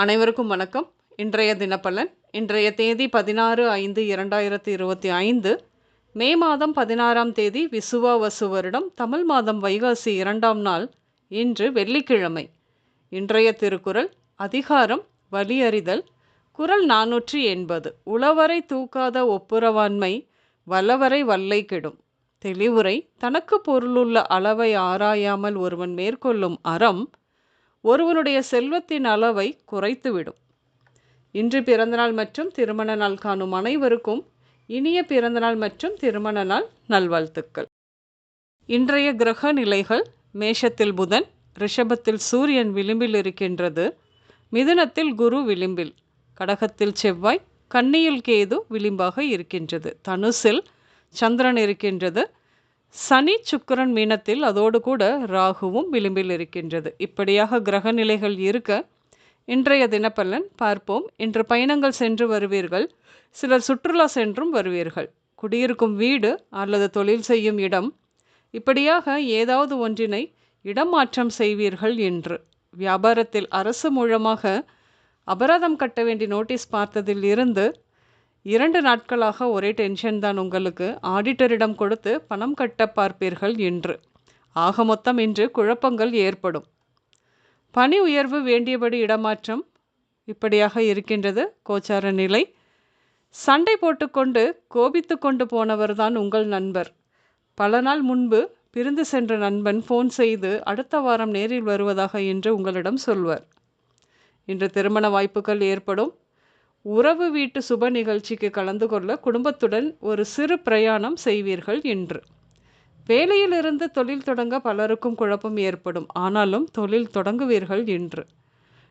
அனைவருக்கும் வணக்கம். இன்றைய தினப்பலன் இன்றைய தேதி பதினாறு ஐந்து இரண்டாயிரத்தி இருபத்தி ஐந்து மே மாதம் பதினாறாம் தேதி விசுவாவசு வருடம் தமிழ் மாதம் வைகாசி இரண்டாம் நாள் இன்று வெள்ளிக்கிழமை. இன்றைய திருக்குறள் அதிகாரம் வலியறிதல் குறள் நானூற்றி எண்பது உளவரை தூக்காத ஒப்புரவாண்மை வல்லவரை வல்லை கெடும். தெளிவுரை தனக்கு பொருளுள்ள அளவை ஆராயாமல் ஒருவன் மேற்கொள்ளும் அறம் ஒருவனுடைய செல்வத்தின் அளவை குறைத்துவிடும். இன்று பிறந்தநாள் மற்றும் திருமண நாள் காணும் அனைவருக்கும் இனிய பிறந்தநாள் மற்றும் திருமண நாள் நல்வாழ்த்துக்கள். இன்றைய கிரக நிலைகள் மேஷத்தில் புதன் ரிஷபத்தில் சூரியன் விளிம்பில் இருக்கின்றது. மிதுனத்தில் குரு விளிம்பில் கடகத்தில் செவ்வாய் கன்னியில் கேது விளிம்பாக இருக்கின்றது. தனுசில் சந்திரன் இருக்கின்றது. சனி சுக்கிரன் மீனத்தில் அதோடு கூட ராகுவும் விளிம்பில் இருக்கின்றது. இப்படியாக கிரக நிலைகள் இருக்க இன்றைய தினப்பலன் பார்ப்போம். இன்று பயணங்கள் சென்று வருவீர்கள். சிலர் சுற்றுலா சென்றும் வருவீர்கள். குடியிருக்கும் வீடு அல்லது தொழில் செய்யும் இடம். இப்படியாக ஏதாவது ஒன்றினை இடமாற்றம் செய்வீர்கள் என்று. வியாபாரத்தில் அரசு மூலமாக அபராதம் கட்ட வேண்டி நோட்டீஸ் பார்த்ததில் இருந்து இரண்டு நாட்களாக ஒரே டென்ஷன் தான் உங்களுக்கு. ஆடிட்டரிடம் கொடுத்து பணம் கட்ட பார்ப்பீர்கள் என்று. ஆக மொத்தம் இன்று குழப்பங்கள் ஏற்படும். பணி உயர்வு வேண்டியபடி இடமாற்றம் இப்படியாக இருக்கின்றது. கோச்சார நிலை. சண்டை போட்டுக்கொண்டு கோபித்து கொண்டு போனவர்தான் உங்கள் நண்பர். பல நாள் முன்பு பிரிந்து சென்ற நண்பன் ஃபோன் செய்து அடுத்த வாரம் நேரில் வருவதாக என்று உங்களிடம் சொல்வர். இன்று திருமண வாய்ப்புகள் ஏற்படும். உறவு வீட்டு சுப நிகழ்ச்சிக்கு கலந்து கொள்ள குடும்பத்துடன் ஒரு சிறு பிரயாணம் செய்வீர்கள் என்று. வேலையிலிருந்து தொழில் தொடங்க பலருக்கும் குழப்பம் ஏற்படும். ஆனாலும் தொழில் தொடங்குவீர்கள் என்று.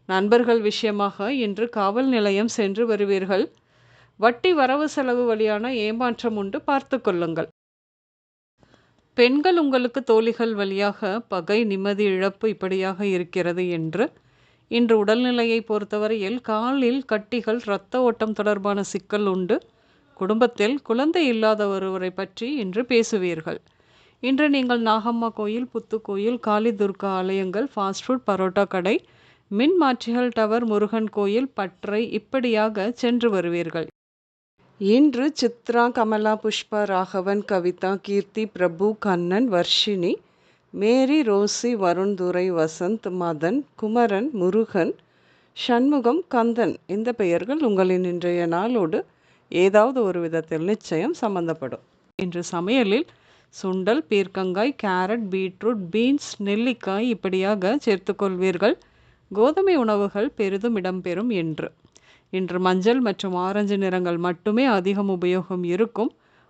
நண்பர்கள் விஷயமாக இன்று காவல் நிலையம் சென்று வருவீர்கள். வட்டி வரவு செலவு வழியான ஏமாற்றம் உண்டு. பார்த்து கொள்ளுங்கள். பெண்கள் உங்களுக்கு தோழிகள் வழியாக பகை நிம்மதி இழப்பு இப்படியாக இருக்கிறது என்று இன்று உடல்நிலையை பொறுத்தவரையில் காலில் கட்டிகள் இரத்த ஓட்டம் தொடர்பான சிக்கல் உண்டு. குடும்பத்தில் குழந்தை இல்லாத ஒருவரை பற்றி இன்று பேசுவீர்கள். இன்று நீங்கள் நாகம்மா கோயில் புத்துக்கோயில் காளி துர்கா ஆலயங்கள் ஃபாஸ்ட் ஃபுட் பரோட்டா கடை மின் மாற்றிகள் டவர் முருகன் கோயில் பற்றை இப்படியாக சென்று வருவீர்கள். இன்று சித்ரா கமலா புஷ்பா ராகவன் கவிதா கீர்த்தி பிரபு கண்ணன் வர்ஷினி மேரி ரோசி வருண்துரை வசந்த் மதன் குமரன் முருகன் சண்முகம் கந்தன் இந்த பெயர்கள் உங்களின் இன்றைய நாளோடு ஏதாவது ஒரு விதத்தில் நிச்சயம் சம்பந்தப்படும். இன்று சமையலில் சுண்டல் பீர்க்கங்காய் கேரட் பீட்ரூட் பீன்ஸ் நெல்லிக்காய் இப்படியாக சேர்த்துக்கொள்வீர்கள் கோதுமை உணவுகள் பெரிதும் இடம்பெறும் என்று இன்று மஞ்சள் மற்றும் ஆரஞ்சு நிறங்கள் மட்டுமே அதிகம் உபயோகம் இருக்கும்.